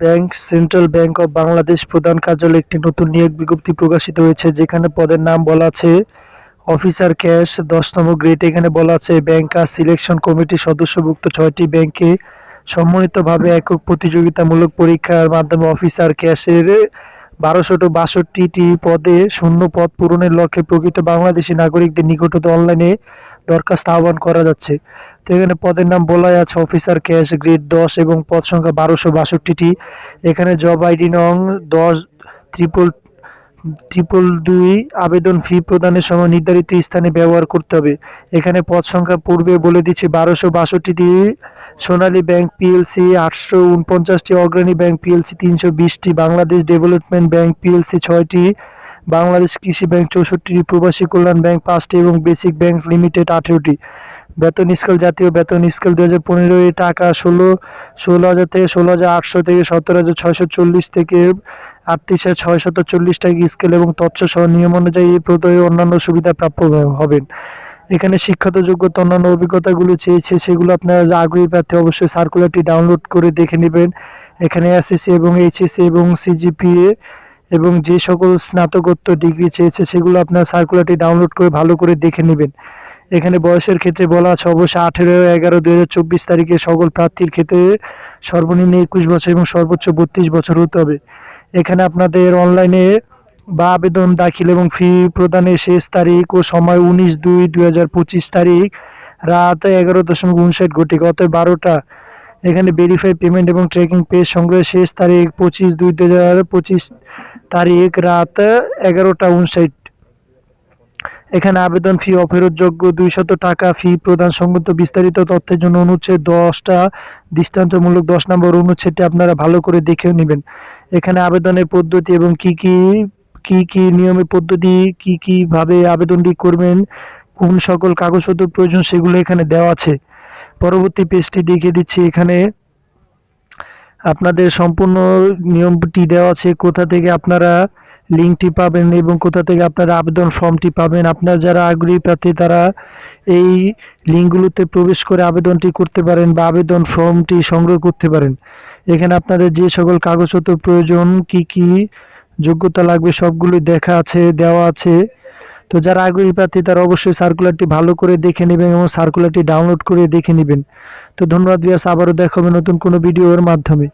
Bank, central bank of Bangladesh প্রধান কার্যালয়ে একটি নতুন নিয়োগ বিজ্ঞপ্তি প্রকাশিত হয়েছে, যেখানে পদের নাম বলা আছে অফিসার ক্যাশ দশ নম্বর গ্রেড। এখানে বলা আছে ব্যাংকার সিলেকশন কমিটির সদস্যভুক্ত ছয়টি ব্যাংকে সম্মিলিতভাবে একক প্রতিযোগিতামূলক পরীক্ষার মাধ্যমে অফিসার ক্যাশের বারোশত বাষট্টিটি পদে শূন্য পদ পূরণের লক্ষ্যে প্রকৃত বাংলাদেশি নাগরিকদের নিকটত অনলাইনে দরখাস্ত আহ্বান করা যাচ্ছে। তো এখানে পদের নাম বলাই আছে, অফিসার ক্যাশ গ্রেড দশ এবং পদ সংখ্যা বারোশো বাষট্টিটি। এখানে জব আইডি নং দশ ত্রিপল ট্রিপল দুই আবেদন ফি প্রদানের সময় নির্ধারিত স্থানে ব্যবহার করতে হবে। এখানে পদ সংখ্যা পূর্বে বলে দিচ্ছি বারোশো বাষট্টিটি, সোনালী ব্যাংক পিএলসি আটশো উনপঞ্চাশটি, অগ্রণী ব্যাংক পিএলসি তিনশো বিশটি, বাংলাদেশ ডেভেলপমেন্ট ব্যাংক পিএলসি ছয়টি বাংলাদেশ কৃষি ব্যাংক চৌষট্টিটি প্রবাসী কল্যাণ ব্যাংক পাঁচটি এবং বেসিক ব্যাংক লিমিটেড আঠেরোটি। বেতন স্কেল জাতীয় বেতন স্কেল দু হাজার পনেরোই টাকা ষোলো ষোলো হাজার থেকে ষোলো হাজার আটশো থেকে সতেরো হাজার ছয়শো চল্লিশ থেকে আটত্রিশ হাজার ছয়শত চল্লিশ টাকা স্কেল এবং তথ্য সহ নিয়ম অনুযায়ী এই প্রদয় অন্যান্য সুবিধা প্রাপ্য হবেন। এখানে শিক্ষাত যোগ্যতা, অন্যান্য অভিজ্ঞতাগুলো চেয়েছে, সেগুলো আপনারা যা আগ্রহী প্রার্থী অবশ্যই সার্কুলারটি ডাউনলোড করে দেখে নেবেন। এখানে এসএসসি এবং এইচএসসি এবং সিজিপিএ এবং যে সকল স্নাতকোত্তর ডিগ্রি চেয়েছে, সেগুলো আপনার সার্কুলারটি ডাউনলোড করে ভালো করে দেখে নেবেন। এখানে বয়সের ক্ষেত্রে বলা আছে অবশ্যই আঠেরো, এগারো চব্বিশ তারিখে সকল প্রার্থীর ক্ষেত্রে সর্বনিম্ন একুশ বছর এবং সর্বোচ্চ বত্রিশ বছর হতে হবে। এখানে আপনাদের অনলাইনে বা আবেদন, দাখিল এবং ফি প্রদানের শেষ তারিখ ও সময় উনিশ দুই পঁচিশ তারিখ, রাত এগারো দশমিক উনষাট ঘটিকা গত বারোটা। এখানে ভেরিফাই পেমেন্ট এবং ট্রেকিং পেজ সংগ্রহের শেষ তারিখ পঁচিশ দুই দু হাজার পঁচিশ তারিখ রাত এগারোটা উনষাট। এখানে আবেদন ফি অফেরতযোগ্য দুইশত টাকা ফি প্রদান সংক্রান্ত বিস্তারিত তথ্যের জন্য অনুচ্ছেদ দশটা, দৃষ্টান্তমূলক দশ নম্বর অনুচ্ছেদটি আপনারা ভালো করে দেখেও নেবেন। এখানে আবেদনের পদ্ধতি এবং কি কি কি কি নিয়মে পদ্ধতি, কি কি ভাবে আবেদনটি করবেন, কোন সকল কাগজপত্র প্রয়োজন সেগুলো এখানে দেওয়া আছে। পরবর্তী পেজটি দেখিয়ে দিচ্ছি এখানে। আপনাদের সম্পূর্ণ নিয়মটি দেওয়া আছে, কোথা থেকে আপনারা লিঙ্কটি পাবেন এবং কোথা থেকে আপনারা আবেদন ফর্মটি পাবেন। আপনারা যারা আগ্রহী প্রার্থী, তারা এই লিঙ্কগুলোতে প্রবেশ করে আবেদনটি করতে পারেন বা আবেদন ফর্মটি সংগ্রহ করতে পারেন। এখানে আপনাদের যে সকল কাগজপত্র প্রয়োজন, কি কি যোগ্যতা লাগবে সবগুলো দেখা আছে, দেওয়া আছে। তো যারা আগ্রহী প্রার্থী, তারা অবশ্যই সার্কুলারটি ভালো করে দেখে নেবেন এবং সার্কুলারটি ডাউনলোড করে দেখে নেবেন। তো ধন্যবাদ বিয়াস আবারও দেখাবে নতুন কোনো ভিডিওর মাধ্যমে।